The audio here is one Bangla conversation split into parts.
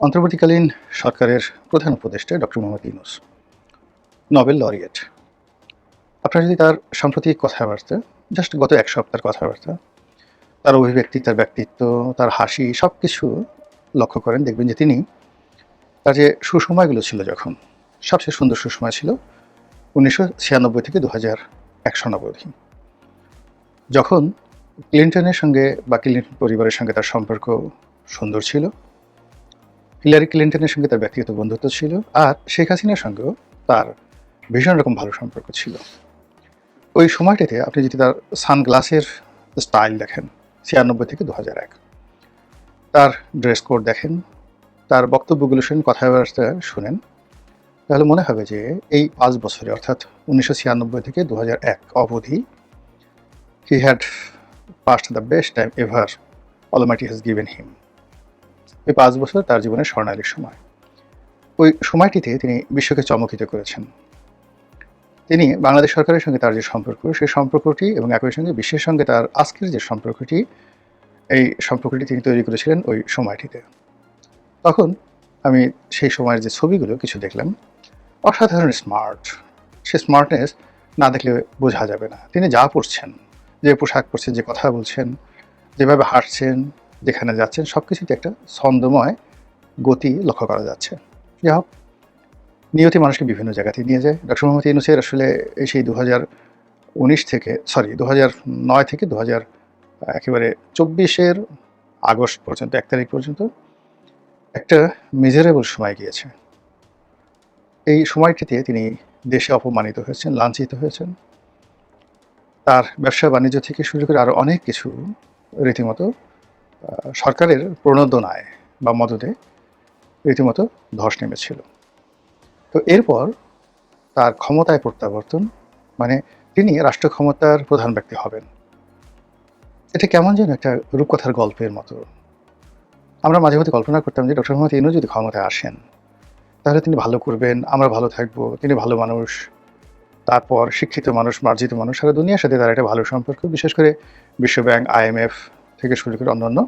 অন্তর্বর্তীকালীন সরকারের প্রধান উপদেষ্টা doctor Mohammad Yunus. Nobel laureate. আপনারা যদি তার সাম্প্রতিক কথাবার্তা, জাস্ট গত এক সপ্তাহের কথাবার্তা, তার অভিব্যক্তি, তার ব্যক্তিত্ব, তার হাসি সব কিছু লক্ষ্য করেন, দেখবেন যে তিনি তার যে সুসময়গুলো ছিল যখন, সবচেয়ে সুন্দর সুসময় ছিল উনিশশো ছিয়ানব্বই থেকে দু হাজার এক সনাবধি যখন ক্লিন্টনের সঙ্গে বা ক্লিন্টন পরিবারের সঙ্গে তার সম্পর্ক সুন্দর ছিল হিলারি ক্লিন্টনের সঙ্গে তার ব্যক্তিগত বন্ধুত্ব ছিল আর শেখ হাসিনার সঙ্গেও তার ভীষণ রকম ভালো সম্পর্ক ছিল। ওই সময়টিতে আপনি যদি তার সানগ্লাসের স্টাইল দেখেন, ছিয়ানব্বই থেকে দু হাজার এক। তার ড্রেস কোড দেখেন, তার বক্তব্যগুলো শুনেন, কথাবার্তা শুনেন, তাহলে মনে হবে যে এই পাঁচ বছরে, অর্থাৎ উনিশশো ছিয়ানব্বই থেকে দু হাজার এক অবধি he had passed the best time ever almighty has given him এই পাঁচ বছর তার জীবনের স্বর্ণালীর সময়। ওই সময়টিতে তিনি বিশ্বকে চমকিত করেছেন। তিনি বাংলাদেশ সরকারের সঙ্গে তার যে সম্পর্ক, সেই সম্পর্কটি এবং একই সঙ্গে বিশ্বের সঙ্গে তার আজকের যে সম্পর্কটি, এই সম্পর্কটি তিনি তৈরি করেছিলেন ওই সময়টিতে। তখন আমি সেই সময়ের যে ছবিগুলো কিছু দেখলাম, অসাধারণ স্মার্ট সে স্মার্টনেস না দেখলে বোঝা যাবে না। তিনি যা পড়ছেন, যে পোশাক পরছেন, যে কথা বলছেন, যেভাবে হাঁটছেন যেখানে যাচ্ছেন সব কিছুতে একটা ছন্দময় গতি লক্ষ্য করা যাচ্ছে। যাই হোক, নিয়তি মানুষকে বিভিন্ন জায়গাতে নিয়ে যায়। ডক্টর মোহাম্মদ ইউনুসের আসলে সেই দু উনিশ থেকে সরি দু নয় থেকে দু হাজার একেবারে চব্বিশের আগস্ট পর্যন্ত, এক তারিখ পর্যন্ত একটা মেজারেবল সময় গিয়েছে। এই সময়টিতে তিনি দেশে অপমানিত হয়েছেন, লাঞ্ছিত হয়েছেন। তার ব্যবসা বাণিজ্য থেকে শুরু করে আরও অনেক কিছু রীতিমতো সরকারের প্রণোদনায় বা মদদে রীতিমতো ধস নেমেছিল। তো এরপর তার ক্ষমতায় প্রত্যাবর্তন মানে তিনি রাষ্ট্র ক্ষমতার প্রধান ব্যক্তি হবেন। এটা কেমন যেন একটা রূপকথার গল্পের মতো। আমরা মাঝে মধ্যে কল্পনা করতাম যে ডক্টর মোহাম্মদ ইনু যদি ক্ষমতায় আসেন, তাহলে তিনি ভালো করবেন, আমরা ভালো থাকব, তিনি ভালো মানুষ, তারপর শিক্ষিত মানুষ, মার্জিত মানুষ, সারা দুনিয়ার সাথে তার একটা ভালো সম্পর্ক, বিশেষ করে বিশ্বব্যাংক আইএমএফ থেকে শুরু করে অন্যান্য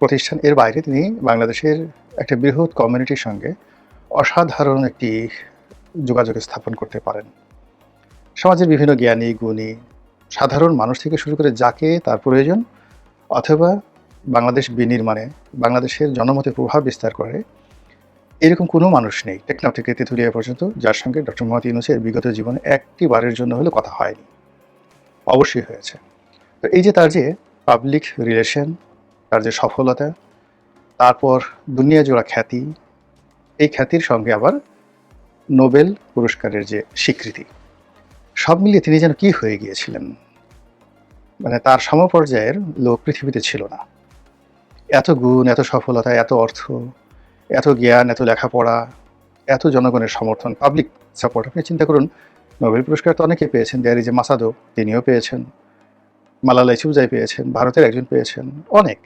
প্রতিষ্ঠান। এর বাইরে তিনি বাংলাদেশের একটা বৃহৎ কমিউনিটির সঙ্গে অসাধারণ একটি যোগাযোগ স্থাপন করতে পারেন। সমাজের বিভিন্ন জ্ঞানী, গুণী, সাধারণ মানুষ থেকে শুরু করে যাকে তার প্রয়োজন অথবা বাংলাদেশ বিনির্মাণে, বাংলাদেশের জনমতে প্রভাব বিস্তার করে, এরকম কোনো মানুষ নেই। টেকনাফ থেকে তেঁতুলিয়া পর্যন্ত, যার সঙ্গে ডক্টর মোহাম্মদ ইউনুসের বিগত জীবনে একটি বারের জন্য হলেও কথা হয়নি। অবশ্যই হয়েছে। তো এই যে তার যে পাবলিক রিলেশন তার যে সফলতা, তারপর দুনিয়া জোড়া খ্যাতি, এই খ্যাতির সঙ্গে আবার নোবেল পুরস্কারের যে স্বীকৃতি। সব মিলিয়ে তিনি যেন কি হয়ে গিয়েছিলেন? মানে তার সমপর্যায়ের লোক পৃথিবীতে ছিল না। এত গুণ, এত সফলতা, এত অর্থ, এত জ্ঞান, এত লেখাপড়া, এত জনগণের সমর্থন পাবলিক সাপোর্ট আপনি চিন্তা করুন, নোবেল পুরস্কার তো অনেকে পেয়েছেন দেয়ারি যে মাসাদো তিনিও পেয়েছেন। মালালা ইসুবজাই পেয়েছেন, ভারতের একজন পেয়েছেন অনেক।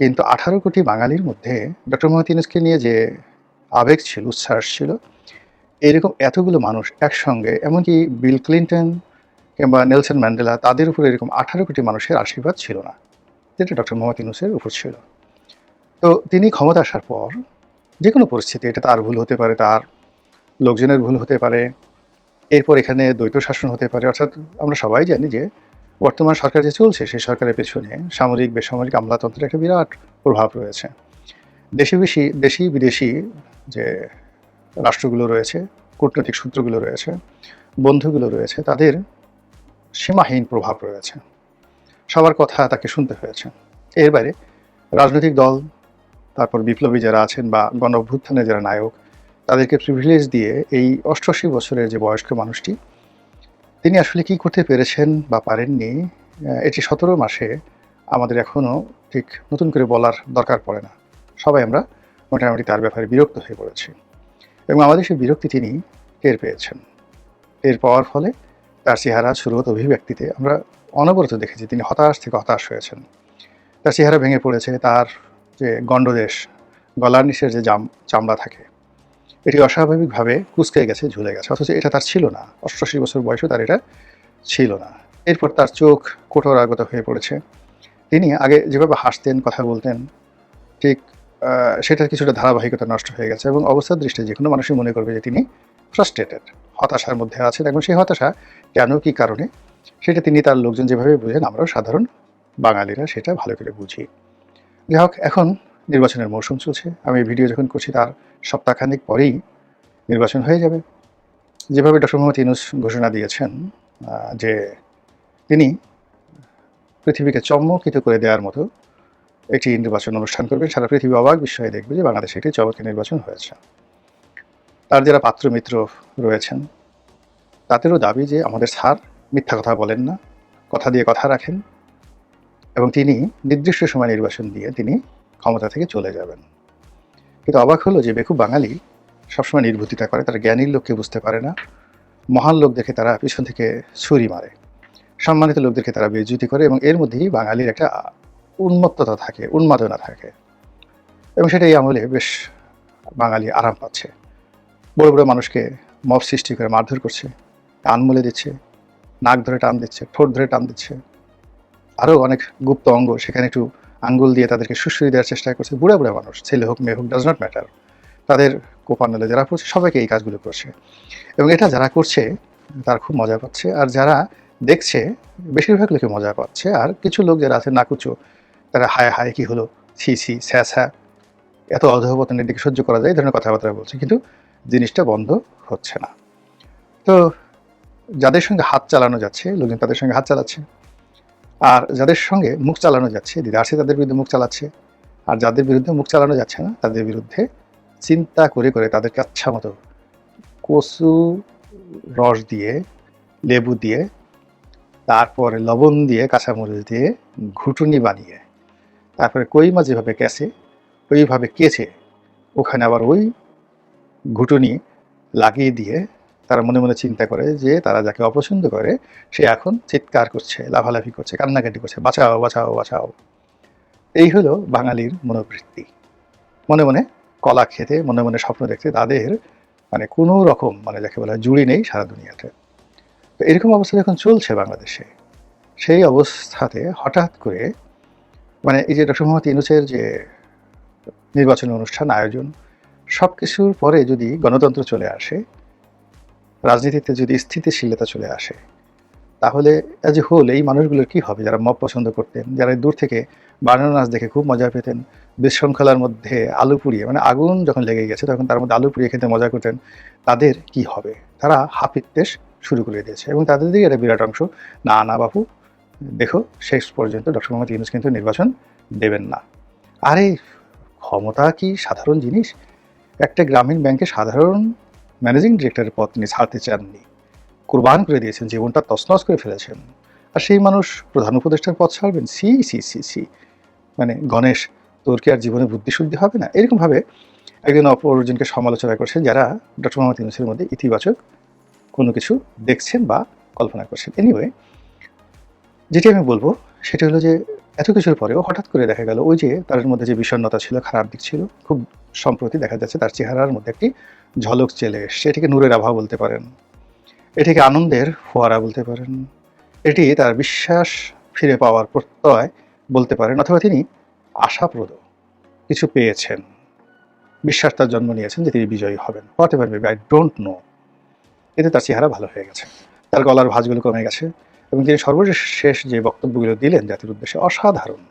কিন্তু আঠারো কোটি বাঙালির মধ্যে ডক্টর মোহাম্মদ ইউনুসকে নিয়ে যে আবেগ ছিল, উচ্ছ্বাস ছিল, এরকম এতগুলো মানুষ একসঙ্গে, এমনকি বিল ক্লিন্টন কিংবা নেলসন ম্যান্ডেলা, তাদের উপর এরকম আঠারো কোটি মানুষের আশীর্বাদ ছিল না, যেটা ডক্টর মোহাম্মদ ইউনুসের উপর ছিল। তো তিনি ক্ষমতা আসার পর যে কোনো পরিস্থিতি, এটা তার ভুল হতে পারে, তার লোকজনের ভুল হতে পারে, এরপর এখানে দ্বৈত শাসন হতে পারে, অর্থাৎ আমরা সবাই জানি যে বর্তমান সরকার যে চলছে, সেই সরকারের পেছনে সামরিক, বেসামরিক আমলাতন্ত্রের একটা বিরাট প্রভাব রয়েছে। দেশি বেশি, দেশি বিদেশি যে রাষ্ট্রগুলো রয়েছে, কূটনৈতিক সূত্রগুলো রয়েছে, বন্ধুগুলো রয়েছে, তাদের সীমাহীন প্রভাব রয়েছে। সবার কথা তাকে শুনতে হয়েছে। এর বাইরে রাজনৈতিক দল, তারপর বিপ্লবী যারা আছেন বা গণ অভ্যুত্থানে যারা নায়ক, তাদেরকে প্রিভিলেজ দিয়ে এই অষ্টআশি বছরের যে বয়স্ক মানুষটি তিনি আসলে কি করতে পেরেছেন বা পারেননি এটি সতেরো মাসে আমাদের এখনও ঠিক নতুন করে বলার দরকার পড়ে না। সবাই আমরা মোটামুটি তার ব্যাপারে বিরক্ত হয়ে পড়েছি এবং আমাদের সেই বিরক্তি তিনি টের পেয়েছেন। টের পাওয়ার ফলে তার চেহারা, সুরত অভিব্যক্তিতে আমরা অনবরত দেখেছি তিনি হতাশ থেকে হতাশ হয়েছেন। তার চেহারা ভেঙে পড়েছে, তার যে গণ্ডদেশ, গলার নিচের যে জাম, চামড়া থাকে এটি অস্বাভাবিকভাবে কুচকে গেছে, ঝুলে গেছে, অথচ এটা তার ছিল না। অষ্টআশি বছর বয়সে তার এটা ছিল না। এরপর তার চোখ কঠোর আগত হয়ে পড়েছে। তিনি আগে যেভাবে হাসতেন, কথা বলতেন, ঠিক সেটার কিছুটা ধারাবাহিকতা নষ্ট হয়ে গেছে এবং অবস্থার দৃষ্টিতে যে কোনো মানুষই মনে করবে যে তিনি ফ্রাস্ট্রেটেড হতাশার মধ্যে আছেন। এবং সেই হতাশা কেন, কি কারণে, সেটা তিনি তার লোকজন যেভাবে বুঝেন, আমরাও সাধারণ বাঙালিরা সেটা ভালো করে বুঝি। যাই হোক, এখন নির্বাচনের মৌসুম চলছে। আমি ভিডিও যখন করছি, তার সপ্তাহখানিক পরেই নির্বাচন হয়ে যাবে। যেভাবে ডক্টর মোহাম্মদ ইউনুস ঘোষণা দিয়েছেন যে তিনি পৃথিবীকে চমকিত করে দেওয়ার মতো একটি নির্বাচন অনুষ্ঠান করবেন, সারা পৃথিবী অবাক বিষয়ে দেখবে যে বাংলাদেশে একটি চমৎকার নির্বাচন হয়েছে। তার যারা পাত্র মিত্র রয়েছেন, তাদেরও দাবি যে আমাদের স্যার মিথ্যা কথা বলেন না, কথা দিয়ে কথা রাখেন। এবং তিনি নির্দিষ্ট সময় নির্বাচন দিয়ে তিনি ক্ষমতা থেকে চলে যাবেন। কিন্তু অবাক হলো যে বেকুব বাঙালি সবসময় নির্বুদ্ধিতা করে, তারা জ্ঞানীর লোককে বুঝতে পারে না। মহান লোক দেখে তারা পিছন থেকে ছুরি মারে। সম্মানিত লোকদেরকে তারা বেজ্জুতি করে এবং এর মধ্যেই বাঙালির একটা উন্মত্ততা থাকে, উন্মাদনা থাকে। এবং সেটা এই আমলে বেশ বাঙালি আরাম পাচ্ছে। বড় বড় মানুষকে মব সৃষ্টি করে মারধর করছে, টান মলে দিচ্ছে, নাক ধরে টান দিচ্ছে, ঠোঁট ধরে টান দিচ্ছে। আরও অনেক গুপ্ত অঙ্গ, সেখানে একটু আঙ্গুল দিয়ে তাদেরকে সুশ্রী দেওয়ার চেষ্টা করছে বুড়া বুড়া মানুষ, ছেলে হোক, মেয়ে হোক ডাজ নট ম্যাটার তাদের কোপানলে যারা করছে সবাইকে এই কাজগুলো করছে। এবং এটা যারা করছে, তারা খুব মজা পাচ্ছে। আর যারা দেখছে, বেশিরভাগ লোকে মজা পাচ্ছে। আর কিছু লোক যারা আছে, নাকুচো, তারা হায় হায় কি হলো? ছি ছি, স্যা স্যা। এত অধপতনের দিকে সহ্য করা যায়, এই ধরনের কথাবার্তা বলছে। কিন্তু জিনিসটা বন্ধ হচ্ছে না। তো যাদের সঙ্গে হাত চালানো যাচ্ছে, লোকজন তাদের সঙ্গে হাত চালাচ্ছে। আর যাদের সঙ্গে মুখ চালানো যাচ্ছে দিদার্সে তাদের বিরুদ্ধে মুখ চালাচ্ছে, আর যাদের বিরুদ্ধে মুখ চালানো যাচ্ছে না, তাদের বিরুদ্ধে চিন্তা করে করে তাদেরকে আচ্ছা মতো কচু, রস দিয়ে, লেবু দিয়ে, তারপরে লবণ দিয়ে, কাঁচামরিচ দিয়ে ঘুটুনি বানিয়ে, তারপরে কই মাছ যেভাবে কেসে ওইভাবে কেচে, ওখানে আবার ওই ঘুটুনি লাগিয়ে দিয়ে তারা মনে মনে চিন্তা করে যে তারা যাকে অপছন্দ করে, সে এখন চিৎকার করছে, লাফালাফি করছে, কান্নাকাটি করছে, বাঁচাও বাঁচাও বাঁচাও। এই হলো বাঙালির মনোবৃত্তি। মনে মনে কলা খেতে, মনে মনে স্বপ্ন দেখতে তাদের মানে কোনো রকম মানে যাকে বলা জুড়ি নেই সারা দুনিয়াতে। তো এরকম অবস্থা যখন চলছে বাংলাদেশে, সেই অবস্থাতে হঠাৎ করে মানে এই যে ডক্টর মোহাম্মদ ইউনুসের যে নির্বাচনী অনুষ্ঠান, আয়োজন সব কিছুর পরে যদি গণতন্ত্র চলে আসে রাজনীতিতে যদি স্থিতিশীলতা চলে আসে, তাহলে অ্যাজ এ হোল এই মানুষগুলোর কী হবে? যারা মব পছন্দ করতেন, যারা দূর থেকে বানানো নাচ দেখে খুব মজা পেতেন, বিশৃঙ্খলার মধ্যে আলু পুড়িয়ে মানে আগুন যখন লেগে গেছে, তখন তার মধ্যে আলু পুড়িয়ে খেতে মজা করতেন, তাদের কি হবে? তারা হাপিত্তেশ শুরু করে দিয়েছে এবং তাদের দিকে একটা বিরাট অংশ, না না, বাপু, দেখো শেষ পর্যন্ত ডক্টর মোহাম্মদ ইউনুস কিন্তু নির্বাচন দেবেন না। আরে, ক্ষমতা কি সাধারণ জিনিস? একটা গ্রামীণ ব্যাংকে সাধারণ ম্যানেজিং ডিরেক্টরের পদ তিনি ছাড়তে চাননি। কোরবান করে দিয়েছেন, জীবনটা তছনছ করে ফেলেছেন। আর সেই মানুষ প্রধান উপদেষ্টার পদ ছাড়বেন? সি সি সি সি। মানে গণেশ, তোর কি আর জীবনে বুদ্ধিশুদ্ধি হবে না? এরকমভাবে একজন অপরজনকে সমালোচনা করছেন যারা ডক্টর মোহাম্মদ ইউনুসের মধ্যে ইতিবাচক কোনো কিছু দেখছেন বা কল্পনা করছেন। এনিওয়ে যেটি আমি বলব, সেটা হলো যে এত কিছুর পরেও হঠাৎ করে দেখা গেল ওই যে তার মধ্যে যে বিষণ্ণতা ছিল, খারাপ দিক ছিল, খুব সম্প্রতি দেখা যাচ্ছে তার চেহারার মধ্যে একটি ঝলক চলে এসছে। এটিকে নূরের আভা বলতে পারেন। এটিকে আনন্দের ফোয়ারা বলতে পারেন। এটি তার বিশ্বাস ফিরে পাওয়ার প্রত্যয় বলতে পারেন, অথবা তিনি আশাপ্রদ কিছু পেয়েছেন। বিশ্বাস তার জন্ম নিয়েছেন যে তিনি বিজয়ী হবেন। Ever maybe I don't know এতে তার চেহারা ভালো হয়ে গেছে। তার গলার ভাঁজগুলো কমে গেছে। এবং তিনি সর্বশেষ শেষ যে বক্তব্যগুলো দিলেন জাতির উদ্দেশ্যে অসাধারণ।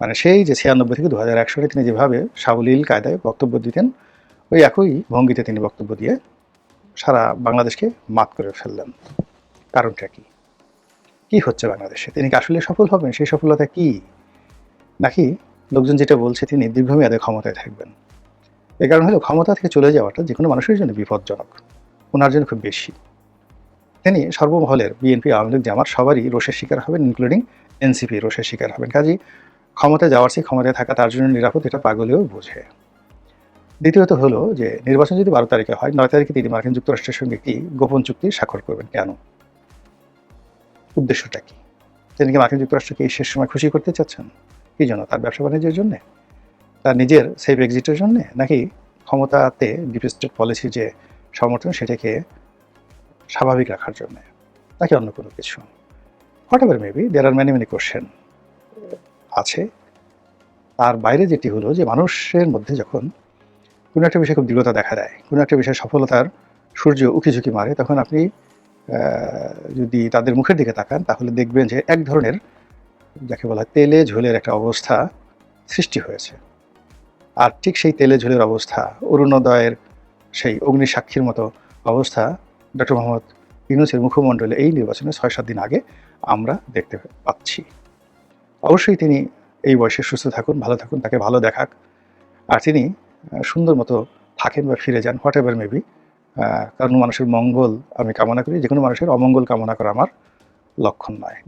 মানে সেই যে ছিয়ানব্বই থেকে দু হাজার এক সালে তিনি যেভাবে সাবলীল কায়দায় বক্তব্য দিতেন, ওই একই ভঙ্গিতে তিনি বক্তব্য দিয়ে সারা বাংলাদেশকে মাত করে ফেললেন। কারণটা কি? কি হচ্ছে বাংলাদেশে? তিনি কি আসলে সফল হবেন? সেই সফলতা কি? নাকি লোকজন যেটা বলছে তিনি দীর্ঘমেয়াদে ক্ষমতায় থাকবেন। এ কারণ হলো ক্ষমতা থেকে চলে যাওয়াটা যে কোনো মানুষের জন্য বিপজ্জনক। ওনার জন্য খুব বেশি। তিনি সর্বমহলের বিএনপি আওয়ামী লীগ জামাত সবারই রোষের শিকার হবেন ইনক্লুডিং এনসিপি রোষের শিকার হবেন। কাজেই ক্ষমতায় যাওয়ার চেয়ে ক্ষমতায় থাকা তার জন্য নিরাপদ, এটা পাগলেও বোঝে। দ্বিতীয়ত হলো যে, নির্বাচন যদি বারো তারিখে হয়, নয় তারিখে তিনি মার্কিন যুক্তরাষ্ট্রের সঙ্গে একটি গোপন চুক্তি স্বাক্ষর করবেন। কেন? উদ্দেশ্যটা কি? তিনি কি মার্কিন যুক্তরাষ্ট্রকে এই শেষ সময় খুশি করতে চাচ্ছেন? কি জন্য? তার ব্যবসা বাণিজ্যের জন্যে? তার নিজের সেফ এক্সিটের জন্যে? নাকি ক্ষমতাতে ডিপ স্টেট পলিসির যে সমর্থন, সেটাকে স্বাভাবিক রাখার জন্য, নাকি অন্য কোনো কিছু? Whatever maybe there are many many question আছে। তার বাইরে যেটি হলো যে মানুষের মধ্যে যখন কোনো একটা বিষয়ে খুব দৃঢ়তা দেখা দেয়, কোনো একটা বিষয়ে সফলতার সূর্য উকিঝুঁকি মারে, তখন আপনি যদি তাদের মুখের দিকে তাকান, তাহলে দেখবেন যে এক ধরনের যাকে বলা হয় তেলে ঝোলের একটা অবস্থা সৃষ্টি হয়েছে। আর ঠিক সেই তেলে ঝোলের অবস্থা, অরুণোদয়ের সেই অগ্নি সাক্ষীর মতো অবস্থা ডক্টর মোহাম্মদ ইউনুসের মুখমণ্ডলে এই নির্বাচনে ছয় সাত দিন আগে আমরা দেখতে পাচ্ছি। অবশ্যই তিনি এই বয়সে সুস্থ থাকুন, ভালো থাকুন, তাকে ভালো দেখাক। আর তিনি সুন্দর মতো থাকেন বা ফিরে যান হোয়াট এভার মেবি কারণ মানুষের মঙ্গল আমি কামনা করি যে কোনো মানুষের অমঙ্গল কামনা করা আমার লক্ষণ নয়।